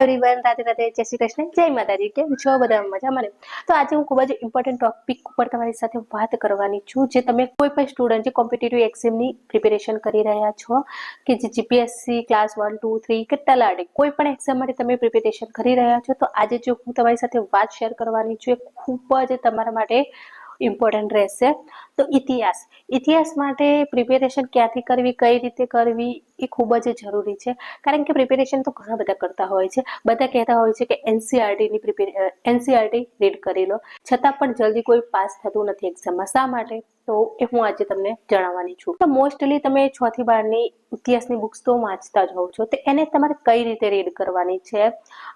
Everyone રાતે રાતે જય શ્રી કૃષ્ણ. જય માતાજી. કેમ છો? બધા મજામાં ને? તો આજે હું ખૂબ જ ઇમ્પોર્ટન્ટ ટોપિક ઉપર તમારી સાથે વાત કરવાની છું. જે તમે કોઈ પણ સ્ટુડન્ટ જે કોમ્પિટેટિવ એક્ઝામની પ્રિપેરેશન કરી રહ્યા છો, કે જે GPSC class one two three કે તલાડી કોઈ પણ એક્ઝામ માટે તમે પ્રિપેરેશન કરી રહ્યા છો, તો આજે જો હું તમારી સાથે વાત શેર કરવાની છું, એ ખૂબ જ તમારા માટે ઇમ્પોર્ટન્ટ રહેશે. તો ઇતિહાસ. ઇતિહાસ માટે પ્રિપેરેશન ક્યાંથી કરવી, કઈ રીતે કરવી એ ખૂબ જ જરૂરી છે. કારણ કે પ્રિપેરેશન તો ઘણા બધા કરતા હોય છે. બધા કહેતા હોય છે કે એનસીઆરટીની પ્રિપેર એનસીઆરટી રીડ કરી લો. છતાં પણ જલ્દી કોઈ પાસ થતું નથી એક્ઝામમાં શા માટે? તો એ હું આજે તમને જણાવવાની છું. તો મોસ્ટલી તમે છ થી બારની ઇતિહાસની બુક્સ તો વાંચતા જ હોવ છો. તો એને તમારે કઈ રીતે રીડ કરવાની છે?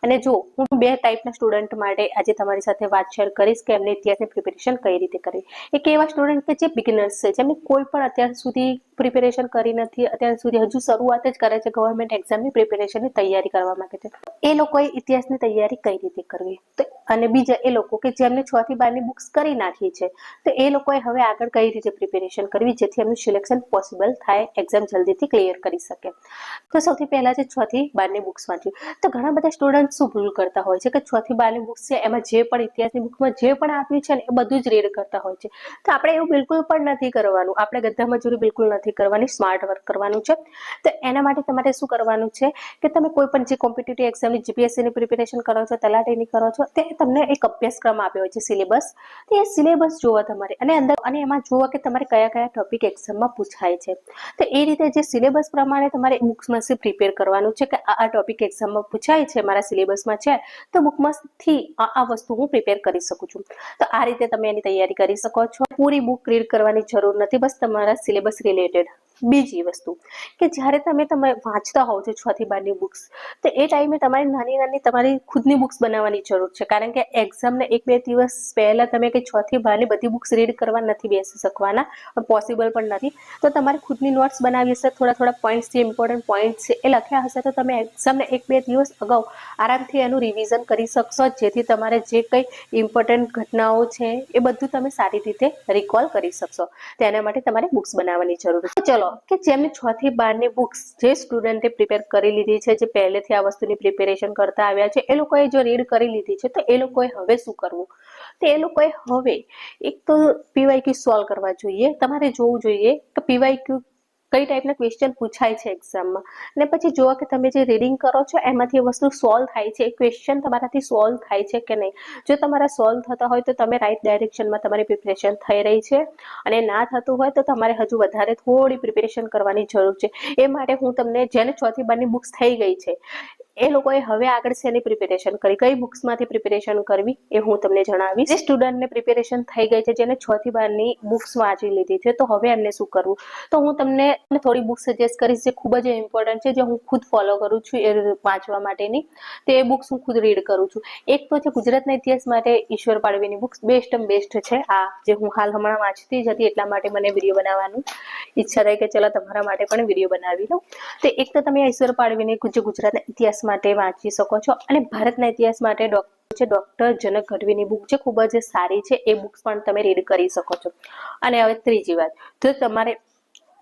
અને જો હું બે ટાઈપના સ્ટુડન્ટ માટે આજે તમારી સાથે વાત શેર કરીશ કે એમને ઇતિહાસની પ્રિપેરેશન કઈ રીતે કરવી. એક એવા સ્ટુડન્ટ કે જે બિગિનર્સ છે, જેમને કોઈ પણ અત્યાર સુધી પ્રિપેરેશન કરી નથી, અત્યાર સુધી હજુ શરૂઆત જ કરે છે ગવર્મેન્ટ એક્ઝામની પ્રિપેરેશનની તૈયારી કરવા માંગે છે. એ લોકોએ ઇતિહાસની તૈયારી કઈ રીતે કરવી? તો અને બીજા એ લોકો કે જેમને છ થી બારની બુક્સ કરી નાખી છે, તો એ લોકોએ હવે આગળ કઈ રીતે પ્રિપેરેશન કરવી જેથી એમનું સિલેક્શન પોસિબલ થાય એક્ઝામ જલ્દીથી ક્લિયર કરી શકે. તો સૌથી પહેલા છે છ થી બારની બુક્સ વાંચ્યું. તો ઘણા બધા સ્ટુડન્ટ શું ભૂલ કરતા હોય છે કે છ થી બારની બુક્સ છે, એમાં જે પણ ઇતિહાસની બુકમાં જે પણ આપ્યું છે ને એ બધું જ રીડ કરતા હોય છે. તો આપણે એવું બિલકુલ પણ નથી કરવાનું. આપણે ગધા મજૂરી બિલકુલ નથી કરવાની સ્માર્ટ વર્ક કરવાનું છે. તો એના માટે તમારે શું કરવાનું છે કે તમે કોઈ પણ જે કોમ્પિટિટિવ એક્ઝામની જીપીએસસીની પ્રિપેરેશન કરો છો, તલાટીની કરો છો, તે તમને એક અભ્યાસક્રમ આપ્યો છે સિલેબસ તો એ સિલેબસ જોવા તમારે અને અંદર અને એમાં જોવા કે તમારે કયા કયા ટોપિક એક્ઝામમાં પૂછાય છે. તો એ રીતે જે સિલેબસ પ્રમાણે તમારે બુક્સમાંથી પ્રિપેર કરવાનું છે કે આ ટોપિક એક્ઝામમાં પૂછાય છે, મારા સિલેબસમાં છે, તો બુકમાંથી આ વસ્તુ હું પ્રિપેર કરી શકું છું. તો આ રીતે તમે એની તૈયારી કરી શકો છો. પૂરી બુક રીડ કરવાની જરૂર નથી. બસ તમારા સિલેબસ રિલેટેડ. બીજી વસ્તુ, કે જ્યારે તમે તમે વાંચતા હોવ છો છ થી બારની બુક્સ તો એ ટાઈમે તમારે નાની નાની તમારી ખુદની બુક્સ બનાવવાની જરૂર છે. કારણ કે એક્ઝામને એક બે દિવસ પહેલાં તમે કે છ થી બારની બધી બુક્સ રીડ કરવા નથી બેસી શકવાના પોસિબલ પણ નથી. તો તમારે ખુદની નોટ્સ બનાવી હશે થોડા થોડા પોઈન્ટ્સ જે ઇમ્પોર્ટન્ટ પોઈન્ટ્સ છે એ લખ્યા હશે, તો તમે એક્ઝામને એક બે દિવસ અગાઉ આરામથી એનું રિવિઝન કરી શકશો, જેથી તમારે જે કંઈ ઇમ્પોર્ટન્ટ ઘટનાઓ છે, એ બધું તમે સારી રીતે રિકોલ કરી શકશો. તેના માટે તમારે બુક્સ બનાવવાની જરૂર છે. ચલો કે જેમની છ થી બારની બુક્સ જે સ્ટુડન્ટે પ્રિપેર કરી લીધી છે, જે પહેલેથી આ વસ્તુની પ્રિપેરેશન કરતા આવ્યા છે, એ લોકોએ જો રીડ કરી લીધી છે, તો એ લોકોએ હવે શું કરવું? તો એ લોકોએ હવે એક તો પીવાયક્યુ સોલ્વ કરવા જોઈએ. તમારે જોવું જોઈએ કે પીવાયક્યુ કઈ ટાઈપના ક્વેશ્ચન પૂછાય છે એક્ઝામમાં અને પછી જોવા કે તમે જે રીડિંગ કરો છો, એમાંથી એ વસ્તુ સોલ્વ થાય છે. એ ક્વેશ્ચન તમારાથી સોલ્વ થાય છે કે નહીં? જો તમારા સોલ્વ થતા હોય તો તમે રાઈટ ડાયરેક્શનમાં તમારી પ્રિપેરેશન થઈ રહી છે. અને ના થતું હોય તો તમારે હજુ વધારે થોડી પ્રિપેરેશન કરવાની જરૂર છે. એ માટે હું તમને જેને ચોથી બારની બુક્સ થઈ ગઈ છે એ લોકોએ હવે આગળ શેની પ્રિપેરેશન કરી. કઈ બુક્સમાંથી પ્રિપેરેશન કરવી એ હું તમને જણાવીશ. જે સ્ટુડન્ટને પ્રિપેરેશન થઈ ગઈ છે, જેને છ થી બારની બુક્સ વાંચી લીધી છે, તો હવે એમને શું કરવું? તો હું તમને થોડી બુક સજેસ્ટ કરીશ જે ખૂબ જ ઇમ્પોર્ટન્ટ છે, જે હું ખુદ ફોલો કરું છું એ વાંચવા માટેની. તો બુક્સ હું ખુદ રીડ કરું છું. એક તો છે ગુજરાતના ઇતિહાસ માટે ઈશ્વર પાડવીની બુક્સ બેસ્ટ બેસ્ટ છે. આ જે હું હાલ હમણાં વાંચતી જ હતી એટલા માટે મને વીડિયો બનાવવાનું ઈચ્છા થઈ કે ચલો તમારા માટે પણ વીડિયો બનાવી લઉં. તો એક તો તમે ઈશ્વર પાડવીની જે ગુજરાતના ઇતિહાસ માટે વાંચી શકો છો. અને ભારતના ઇતિહાસ માટે ડોક્ટર છે, ડોક્ટર જનક ગઢવીની બુક છે, ખૂબ જ સારી છે. એ બુક્સ પણ તમે રીડ કરી શકો છો. અને હવે ત્રીજી વાત. તો તમારે,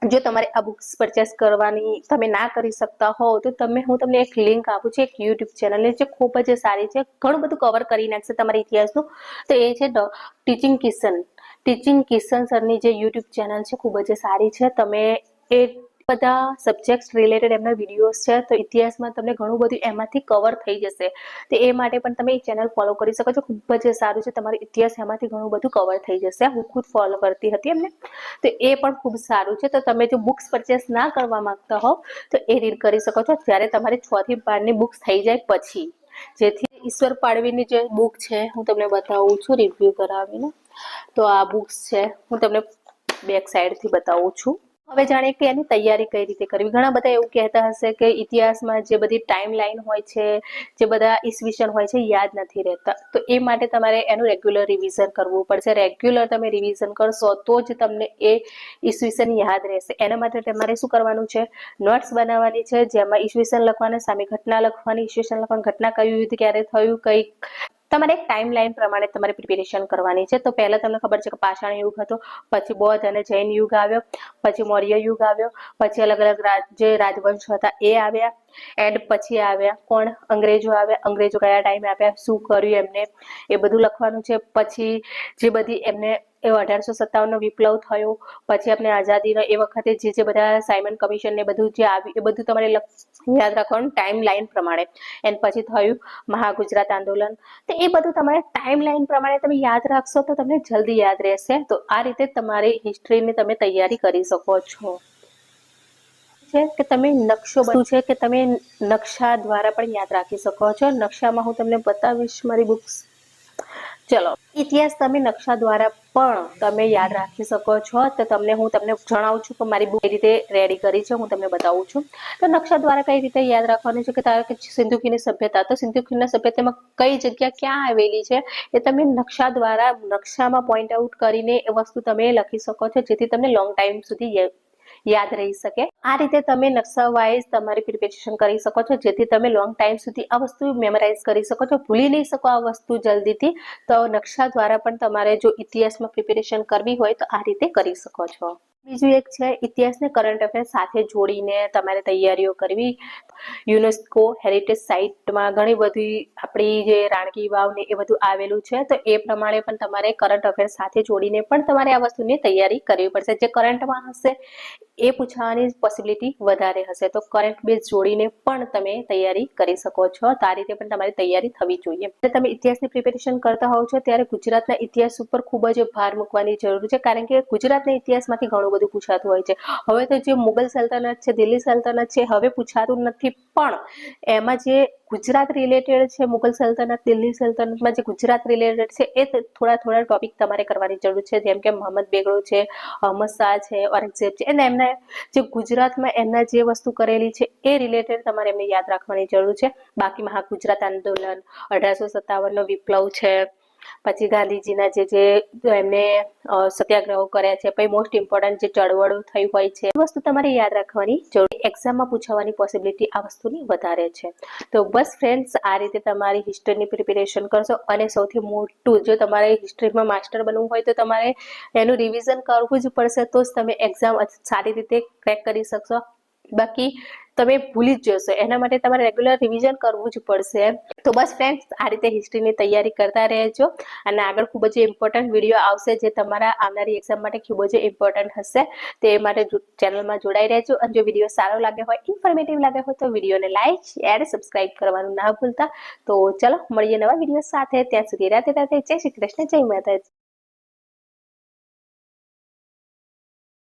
જો તમારે આ બુક્સ પરચેસ કરવાની તમે ના કરી શકતા હો તો તમે, હું તમને એક લિંક આપું છું, એક યુટ્યુબ ચેનલ જે ખૂબ જ સારી છે. ઘણું બધું કવર કરી નાખશે તમારા ઇતિહાસનું. તો એ છે ટીચિંગ કિશન. ટીચિંગ કિશન સરની જે યુટ્યુબ ચેનલ છે, ખૂબ જ સારી છે. તમે એ બધા સબ્જેક્ટ રિલેટેડ એમના વિડીયોઝ છે, તો ઇતિહાસમાં તમને ઘણું બધું એમાંથી કવર થઈ જશે. તો એ માટે પણ તમે એ ચેનલ ફોલો કરી શકો છો. ખૂબ જ સારું છે, તમારો ઇતિહાસ એમાંથી ઘણું બધું કવર થઈ જશે. હું ખુદ ફોલો કરતી હતી એમને. તો એ પણ ખૂબ સારું છે. તો તમે જો બુક્સ પરચેસ ના કરવા માંગતા હો તો એ રીડ કરી શકો છો. જ્યારે તમારી છ થી બારની બુક્સ થઈ જાય પછી. જેથી ઈશ્વર પાડવીની જે બુક છે, હું તમને બતાવું છું રિવ્યુ કરાવીને. તો આ બુક્સ છે, હું તમને બેક સાઈડથી બતાવું છું. હવે જાણીએ કે એની તૈયારી કઈ રીતે કરવી? ઘણા બધા એવું કહેતા હશે કે ઇતિહાસમાં જે બધી ટાઈમ લાઈન હોય છે, જે બધા ઈસવીસન હોય છે, યાદ નથી રહેતા. તો એ માટે તમારે એનું રેગ્યુલર રિવિઝન કરવું પડશે. રેગ્યુલર તમે રિવિઝન કરશો તો જ તમને એ ઈસવીસન યાદ રહેશે. એના માટે તમારે શું કરવાનું છે? નોટ્સ બનાવવાની છે. જેમાં ઈસવીસન લખવાના, સામે ઘટના લખવાની, ઈસવીસન લખવાની ઘટના કયું યુદ્ધ ક્યારે થયું, કઈ તમારે એક ટાઈમ લાઈન પ્રમાણે તમારે પ્રિપેરેશન કરવાની છે. તો પહેલાં તમને ખબર છે કે પાષાણ યુગ હતો, પછી બૌદ્ધ અને જૈન યુગ આવ્યો, પછી મૌર્ય યુગ આવ્યો, પછી અલગ અલગ જે રાજવંશ હતા એ આવ્યા એન્ડ પછી આવ્યા કોણ? અંગ્રેજો આવ્યા. અંગ્રેજો કયા ટાઈમે આવ્યા શું કર્યું એમને? એ બધું લખવાનું છે. પછી જે બધી એમને એ અઢારસો સત્તાવનનો વિપ્લવ થયો. પછી આપણે આઝાદીનો એ વખતે જે જે બધા સાયમન કમિશન ને બધું જે આવ્યું એ બધું તમારે યાદ રાખવાનું ટાઈમ લાઈન પ્રમાણે. એન પછી થયું મહાગુજરાત આંદોલન. તો એ બધું તમારે ટાઈમ લાઈન પ્રમાણે તમે યાદ રાખશો તો તમને જલ્દી યાદ રહેશે. તો આ રીતે તમારી હિસ્ટ્રીની તમે તૈયારી કરી શકો છો. છે કે તમે નકશો બધું છે કે તમે નકશા દ્વારા પણ યાદ રાખી શકો છો. નકશામાં હું તમને બતાવીશ મારી બુક્સ ચલો, ઇતિહાસ તમે નકશા દ્વારા પણ તમે યાદ રાખી શકો છો તો તમને હું તમને જણાવું છું કે મારી બુક કઈ રીતે રેડી કરી છે, હું તમને બતાવું છું. તો નકશા દ્વારા કઈ રીતે યાદ રાખવાનું છે કે ધારો કે સિંધુ સભ્યતા, તો સિંધુખીની સભ્યતામાં કઈ જગ્યા ક્યાં આવેલી છે એ તમે નકશા દ્વારા નકશામાં પોઈન્ટ આઉટ કરીને એ વસ્તુ તમે લખી શકો છો, જેથી તમને લોંગ ટાઈમ સુધી યાદ રહી શકે. આ રીતે તમે નકશા વાઇઝ તમારી પ્રિપેરેશન કરી શકો છો. જેથી તમે લોંગ ટાઈમ સુધી આ વસ્તુ મેમરાઇઝ કરી શકો છો. ભૂલી નહીં શકો આ વસ્તુ જલ્દીથી. તો નકશા દ્વારા પણ તમારે જો ઇતિહાસમાં પ્રિપેરેશન કરવી હોય તો આ રીતે કરી શકો છો. બીજું એક છે, ઇતિહાસને કરંટ અફેર સાથે જોડીને તમારે તૈયારીઓ કરવી. યુનેસ્કો હેરિટેજ સાઇટમાં ઘણી બધી આપણી જે રાણકી વાવ ને એ બધું આવેલું છે, તો એ પ્રમાણે પણ તમારે કરંટ અફેર સાથે જોડીને પણ તમારે આ વસ્તુની તૈયારી કરવી પડશે. જે કરંટમાં હશે, એ પૂછવાની પોસિબિલિટી વધારે હશે. તો કરંટ બેઝ જોડીને પણ તમે તૈયારી કરી શકો છો. તો આ રીતે પણ તમારી તૈયારી થવી જોઈએ. જ્યારે તમે ઇતિહાસની પ્રિપેરેશન કરતા હોવ છો, ત્યારે ગુજરાતના ઇતિહાસ ઉપર ખૂબ જ ભાર મૂકવાની જરૂર છે, કારણ કે ગુજરાતના ઇતિહાસમાંથી ઘણું બધું પૂછાતું હોય છે. હવે તો જે મુગલ સલ્તનત છે, દિલ્હી સલ્તનત છે, હવે પૂછાતું નથી. પણ એમાં જે ગુજરાત રિલેટેડ છે, મુગલ સલ્તનત, દિલ્હી સલ્તનતમાં જે ગુજરાત રિલેટેડ છે, એ થોડા થોડા ટોપિક તમારે કરવાની જરૂર છે. જેમ કે મોહમ્મદ બેગડો છે, અહમદ શાહ છે, ઔરંગઝેબ છે, અને એમના જે ગુજરાતમાં એમના જે વસ્તુ કરેલી છે, એ રિલેટેડ તમારે એમને યાદ રાખવાની જરૂર છે. બાકી મહા ગુજરાત આંદોલન, અઢારસો સત્તાવનનો વિપ્લવ છે પછી ગાંધીજીના જે જે એમને સત્યાગ્રહો કર્યા છે, પછી મોસ્ટ ઇમ્પોર્ટન્ટ જે ચળવળો થઈ હોય છે વસ્તુ તમારે યાદ રાખવાની જરૂર. એક્ઝામમાં પૂછવાની પોસિબિલિટી આ વસ્તુની વધારે છે. તો બસ ફ્રેન્ડ્સ આ રીતે તમારી હિસ્ટ્રીની પ્રિપેરેશન કરશો અને સૌથી મોટું, જો તમારે હિસ્ટ્રીમાં માસ્ટર બનવું હોય તો તમારે એનું રિવિઝન કરવું જ પડશે, તો જ તમે એક્ઝામ સારી રીતે ક્રેક કરી શકશો. બાકી તમે ભૂલી જ જશો. એના માટે તમારે રેગ્યુલર રિવિઝન કરવું જ પડશે. તો બસ ફ્રેન્ડ્સ આ રીતે હિસ્ટ્રીની તૈયારી કરતા રહેજો. અને આગળ ખૂબ જ ઇમ્પોર્ટન્ટ વીડિયો આવશે જે તમારા આવનારી એક્ઝામ માટે ખૂબ જ ઇમ્પોર્ટન્ટ હશે. તે માટે ચેનલમાં જોડાઈ રહેજો. અને જો વીડિયો સારો લાગે હોય ઇન્ફોર્મેટિવ લાગે હોય, તો વિડીયોને લાઈક શેર સબસ્ક્રાઇબ કરવાનું ના ભૂલતા. તો ચલો, મળીએ નવા વીડિયો સાથે. ત્યાં સુધી રાતે રાતે જય શ્રી કૃષ્ણ, જય માતાજી.